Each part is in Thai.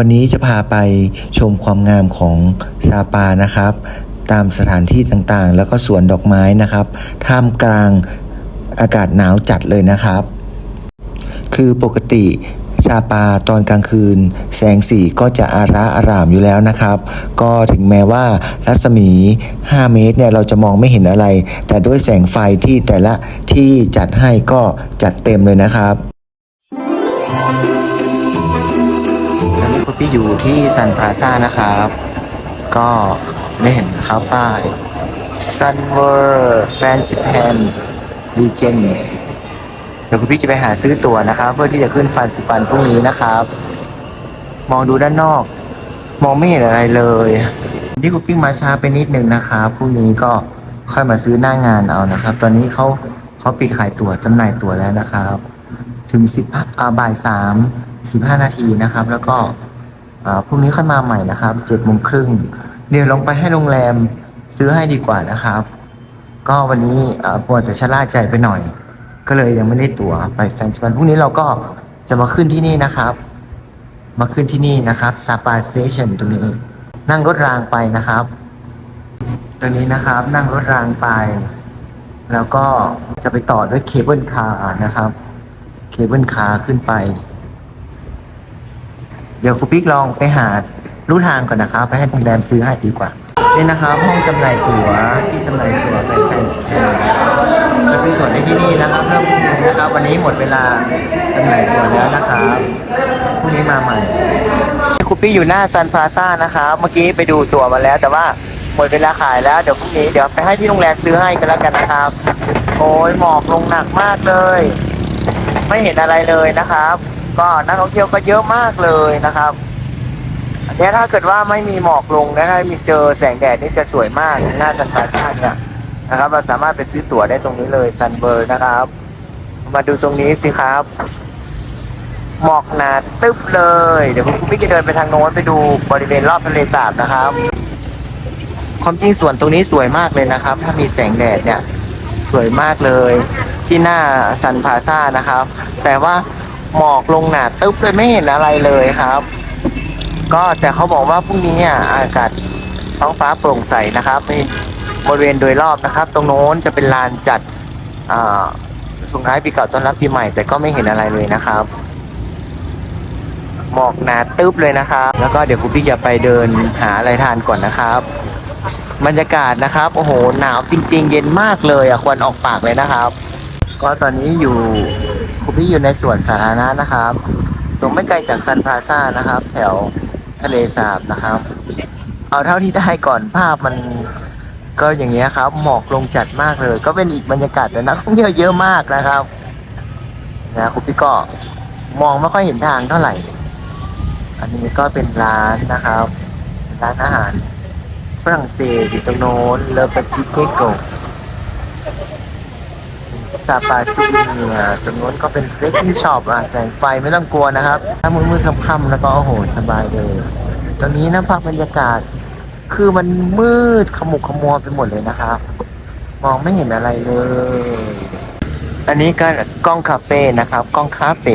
วันนี้จะพาไปชมความงามของซาปานะครับ ตามสถานที่ต่างๆ แล้วก็สวนดอกไม้นะครับ ท่ามกลางอากาศหนาวจัดเลยนะครับ คือปกติซาปาตอนกลางคืน แสงสีก็จะอาระอารามอยู่แล้วนะครับ ก็ถึงแม้ว่ารัศมี 5 เมตรเนี่ยเราจะมองไม่เห็นอะไร แต่ด้วยแสงไฟที่แต่ละที่จัดให้ก็จัดเต็มเลยนะครับ ตอนนี้คุณพี่อยู่ที่ซันพลาซ่านะครับ ก็ได้เห็นนะครับป้าย Sunwer Fancy Pan Legends เดี๋ยวคุณพี่จะไปหาซื้อตั๋วนะครับ เพื่อที่จะขึ้นฟันสิปันพรุ่งนี้นะครับ มองดูด้านนอก มองไม่เห็นอะไรเลยที่คุณพี่มาช้าไปนิดนึงนะครับพรุ่งนี้ก็ค่อยมาซื้อหน้างานเอานะครับ ตอนนี้เขาเขาปิดขายตั๋วจำหน่ายตั๋วแล้วนะครับ ถึงสิบอ่าบ่ายสามสิบห้านาทีนะครับ แล้วก็ พรุ่งนี้ค่อยมาใหม่นะครับเจ็ดโมงครึ่งเดี๋ยวลงไปให้โรงแรมซื้อให้ดีกว่านะครับ ก็วันนี้ปวดแต่ชะล่าใจไปหน่อย ก็เลยยังไม่ได้ตั๋วไปแฟนสปันพรุ่งนี้เราก็จะมาขึ้นที่นี่นะครับ มาขึ้นที่นี่นะครับซาปาสเตชันตรงนี้ นั่งรถรางไปนะครับตรงนี้นะครับนั่งรถรางไป แล้วก็จะไปต่อด้วยเคเบิลคาร์นะครับ เคเบิลคาร์ขึ้นไป เดี๋ยวครูปิ๊กลองไปหารู้ทางก่อนนะครับ ไปให้โรงแรมซื้อให้ดีกว่า นี่นะครับ ห้องจำหน่ายตั๋วที่จำหน่ายตั๋วไปแฟนสแพนมาซื้อตั๋วได้ที่นี่นะครับเริ่มพรุ่งนี้นะครับ วันนี้หมดเวลาจำหน่ายตั๋วแล้วนะครับพรุ่งนี้มาใหม่ครูปิ๊กอยู่หน้าซันพลาซ่านะครับเมื่อกี้ไปดูตั๋วมาแล้ว แต่ว่าหมดเวลาขายแล้วเดี๋ยวพรุ่งนี้เดี๋ยวไปให้ที่โรงแรมซื้อให้กันแล้วกันนะครับ โอ้ยหมอกลงหนักมากเลย ไม่เห็นอะไรเลยนะครับ ก็นักท่องเที่ยวก็เยอะมากเลยนะครับเนี่ยถ้าเกิดว่าไม่มีหมอกลงนะถ้ามีเจอแสงแดดนี่จะสวยมากหน้าซันพาซ่าเนี่ยนะครับ เราสามารถไปซื้อตั๋วได้ตรงนี้เลยซันเบอร์นะครับ มาดูตรงนี้สิครับ หมอกหนาตึ๊บเลย เดี๋ยวคุณพี่จะเดินไปทางโน้นไปดูบริเวณรอบทะเลสาบนะครับ ความจริงสวนตรงนี้สวยมากเลยนะครับ ถ้ามีแสงแดดเนี่ยสวยมากเลยที่หน้าซันพาซ่านะครับ แต่ว่า หมอกลงหนาตึ๊บเลยไม่เห็นอะไรเลยครับ ก็แต่เขาบอกว่าพรุ่งนี้เนี่ยอากาศท้องฟ้าโปร่งใสนะครับบริเวณโดยรอบนะครับ ตรงโน้นจะเป็นลานจัดอ่าส่งท้ายปีเก่าต้อนรับปีใหม่ แต่ก็ไม่เห็นอะไรเลยนะครับ หมอกหนาตึ๊บเลยนะครับ แล้วก็เดี๋ยวคุณพี่จะไปเดินหาอะไรทานก่อนนะครับ บรรยากาศนะครับโอ้โหหนาวจริง ๆ เย็นมากเลยอะควันออกปากเลยนะครับ ก็ตอนนี้อยู่ คุณพี่อยู่ในสวนสาธารณะนะครับ ตรงไม่ไกลจากซันพลาซ่านะครับ แถวทะเลสาบนะครับ เอาเท่าที่ได้ก่อนภาพมันก็อย่างเงี้ยครับ หมอกลงจัดมากเลย ก็เป็นอีกบรรยากาศแต่นักท่องเที่ยวเยอะมากนะครับนะคุณพี่ก็มองไม่ค่อยเห็นทางเท่าไหร่ อันนี้ก็เป็นร้านนะครับ ร้านอาหารฝรั่งเศสอยู่ตรงโน้นเลอปาจิเกโก ซาปาซูเนียตรงโน้นก็เป็นเล็กที่ช็อปอะแสงไฟไม่ต้องกลัวนะครับ ถ้ามืดมืดค่ำๆแล้วก็โอ้โหสบายเลยตรงนี้นะภาพบรรยากาศ คือมันมืดขมุกขมัวไปหมดเลยนะครับ มองไม่เห็นอะไรเลย อันนี้ก็กล้องคาเฟ่นะครับกล้องคาเฟ่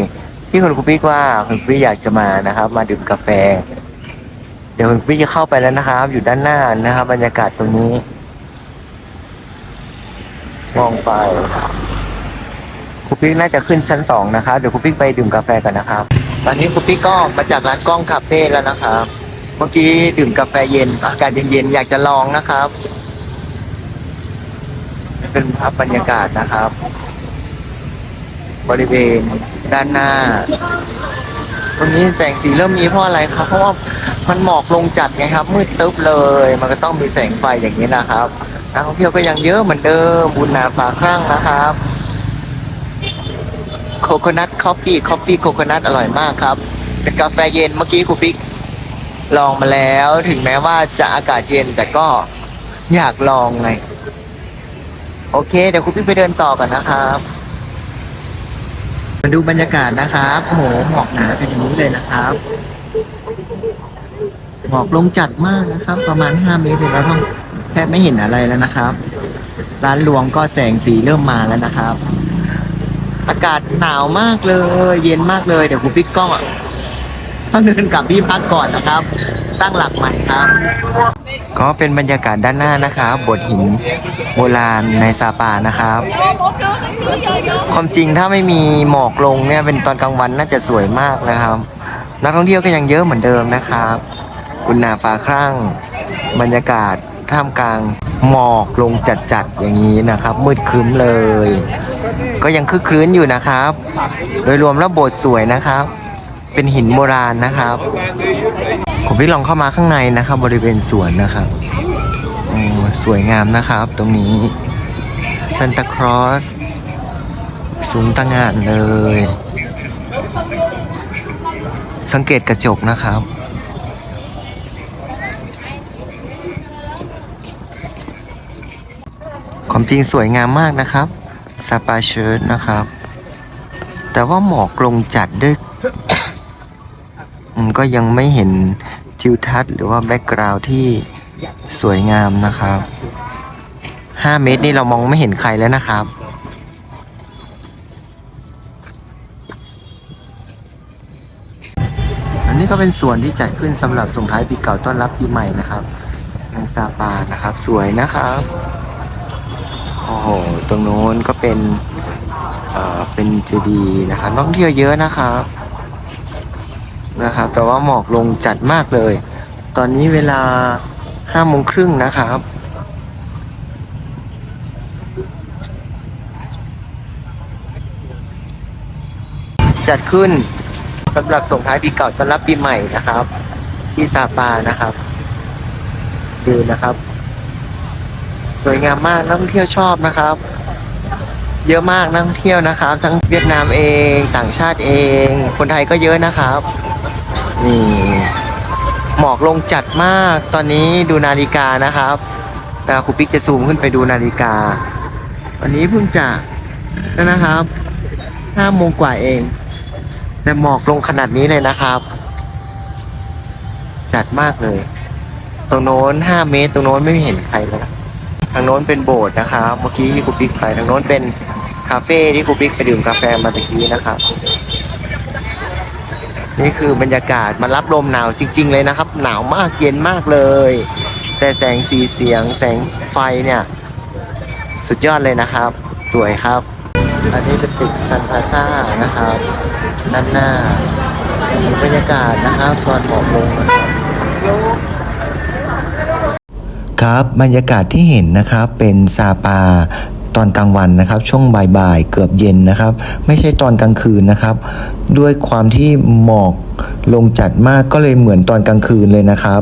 ที่คุณครูปิ๊กว่าคุณครูปิ๊กอยากจะมานะครับ มาดื่มกาแฟ เดี๋ยวคุณพี่จะเข้าไปแล้วนะครับ อยู่ด้านหน้านะครับ บรรยากาศตรงนี้ มองไป รูปิ๊กน่าจะขึ้นชั้นสองนะครับเดี๋ยวครูปิ๊กไปดื่มกาแฟกันนะครับ ตอนนี้ครูปิ๊กก็มาจากร้านกล้องคาเฟ่แล้วนะครับ เมื่อกี้ดื่มกาแฟเย็นอากาศเย็นๆอยากจะลองนะครับ เป็นภาพบรรยากาศนะครับ บริเวณด้านหน้า ตรงนี้แสงสีเริ่มมีเพราะอะไรครับ เพราะว่ามันหมอกลงจัดไงครับ มืดตึ๊บเลย มันก็ต้องมีแสงไฟอย่างนี้นะครับนักท่องเที่ยวก็ยังเยอะเหมือนเดิมบุญนาฟ้าครั่งนะครับ โคโคนัทคอฟฟี่คอฟฟี่โคโคนัทอร่อยมากครับ เป็นกาแฟเย็นเมื่อกี้ครูปิ๊กลองมาแล้ว ถึงแม้ว่าจะอากาศเย็นแต่ก็อยากลองไง โอเค เดี๋ยวครูปิ๊กไปเดินต่อก่อนนะครับ มาดูบรรยากาศนะครับโอ้โหหมอกหนากันอย่างนี้เลยนะครับหมอกลงจัดมากนะครับ ประมาณ 5 เมตรเลยเราต้องแทบไม่เห็นอะไรแล้วนะครับ ร้านหลวงก็แสงสีเริ่มมาแล้วนะครับ อากาศหนาวมากเลย เย็นมากเลย เดี๋ยวครูปิ๊กล้องอะต้องเดินกลับที่พักก่อนนะครับ ตั้งหลักใหม่ครับ ก็เป็นบรรยากาศด้านหน้านะครับบทหินโบราณในซาปานะครับ ความจริงถ้าไม่มีหมอกลงเนี่ยเป็นตอนกลางวันน่าจะสวยมากนะครับ นักท่องเที่ยวก็ยังเยอะเหมือนเดิมนะครับอุณหาฟ้าครั่งบรรยากาศท่ามกลางหมอกลงจัดๆอย่างนี้นะครับ มืดครึ้มเลย ก็ยังคึกครื้นอยู่นะครับ โดยรวมแล้วโบสถ์สวยนะครับ เป็นหินโบราณนะครับ ผมได้ลองเข้ามาข้างในนะครับ บริเวณสวนนะครับโอ้สวยงามนะครับ ตรงนี้ซันตาครอสสูงตั้งงานเลย สังเกตกระจกนะครับความจริงสวยงามมากนะครับ ซาปาเชิร์ตนะครับ แต่ว่าหมอกลงจัดด้วยก็ยังไม่เห็นทิวทัศน์หรือว่าแบ็กกราวด์ที่สวยงามนะครับ 5 เมตรนี่เรามองไม่เห็นใครแล้วนะครับ อันนี้ก็เป็นส่วนที่จัดขึ้นสำหรับส่งท้ายปีเก่าต้อนรับปีใหม่นะครับในซาปานะครับ สวยนะครับ โอ้โหตรงโน้นก็เป็นเอ่อเป็นเจดีย์นะครับนักท่องเที่ยวเยอะนะครับนะครับ แต่ว่าหมอกลงจัดมากเลย ตอนนี้เวลาห้าโมงครึ่งนะครับจัดขึ้นสำหรับส่งท้ายปีเก่าต้อนรับปีใหม่นะครับ ที่ซาปานะครับ ดูนะครับ สวยงามมากนักท่องเที่ยวชอบนะครับ เยอะมากนักท่องเที่ยวนะครับ ทั้งเวียดนามเองต่างชาติเอง คนไทยก็เยอะนะครับนี่หมอกลงจัดมากตอนนี้ดูนาฬิกานะครับนะครูปิ๊กจะซูมขึ้นไปดูนาฬิกา วันนี้เพิ่งจะนั่นนะครับห้าโมงกว่าเองแต่หมอกลงขนาดนี้เลยนะครับ จัดมากเลย ตรงโน้นห้าเมตร ตรงโน้นไม่เห็นใครเลย ทางโน้นเป็นโบสถ์นะครับ เมื่อกี้ที่ครูปิ๊กไปทางโน้นเป็นคาเฟ่ที่ครูปิ๊กไปดื่มกาแฟมาตะกี้นะครับ นี่คือบรรยากาศมารับลมหนาวจริง ๆ เลยนะครับ หนาวมากเย็นมากเลย แต่แสงสีเสียงแสงไฟเนี่ย สุดยอดเลยนะครับ สวยครับ อันนี้เป็นตึกซันพาซ่านะครับด้านหน้ามีบรรยากาศนะครับ ตอนหมอกลงนะครับ ครับบรรยากาศที่เห็นนะครับเป็นซาปาตอนกลางวันนะครับ ช่วงบ่ายๆเกือบเย็นนะครับ ไม่ใช่ตอนกลางคืนนะครับ ด้วยความที่หมอกลงจัดมากก็เลยเหมือนตอนกลางคืนเลยนะครับ